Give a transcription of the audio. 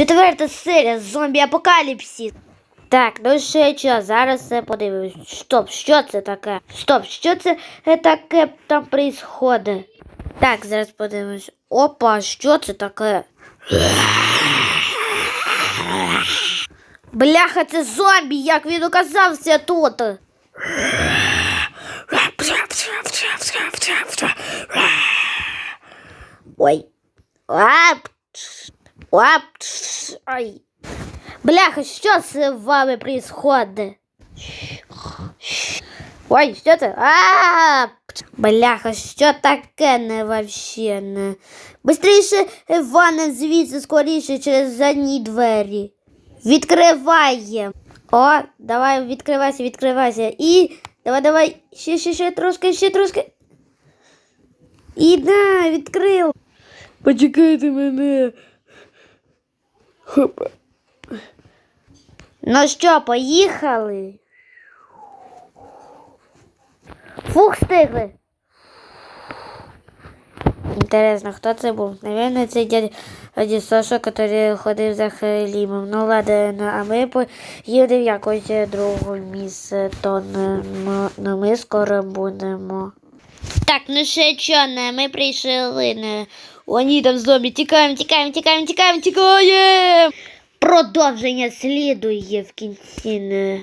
Четверта серія зомбі апокаліпсис. Так, ну ще що, зараз все подивимось. Стоп, що це таке? Стоп, що це е, таке там происходить? Так, зараз подивимось. Опа, що це таке? Бляха, це зомбі, як він оказався тут. Ой. Ап. Ай. Бляха, що з вами происходит? Ой, що це? А! Бляха, що таке не вообще не. Бистріше, Іване, звідси скоріше через задні двері. Відкриваємо. О, давай, відкривайся, відкривайся. І давай, давай, ще, ще, ще трошки, ще трошки. І да, відкрив. Почекайте мене. Хоп. Ну що, поїхали? Фух, стигли. Інтересно, хто це був? Наверное, це дядя, дядя Саша, який ходив за Хелімом. Ну ладно, ну, а ми поїдемо якось друге місце, то не, ну, ми скоро будемо. Так, ну ще що, не, ми прийшли. Не. Вони там зомбі, тікаємо, тікаємо, тікаємо, тікаємо, тікаємо. Продовження слідує в кінці. Не.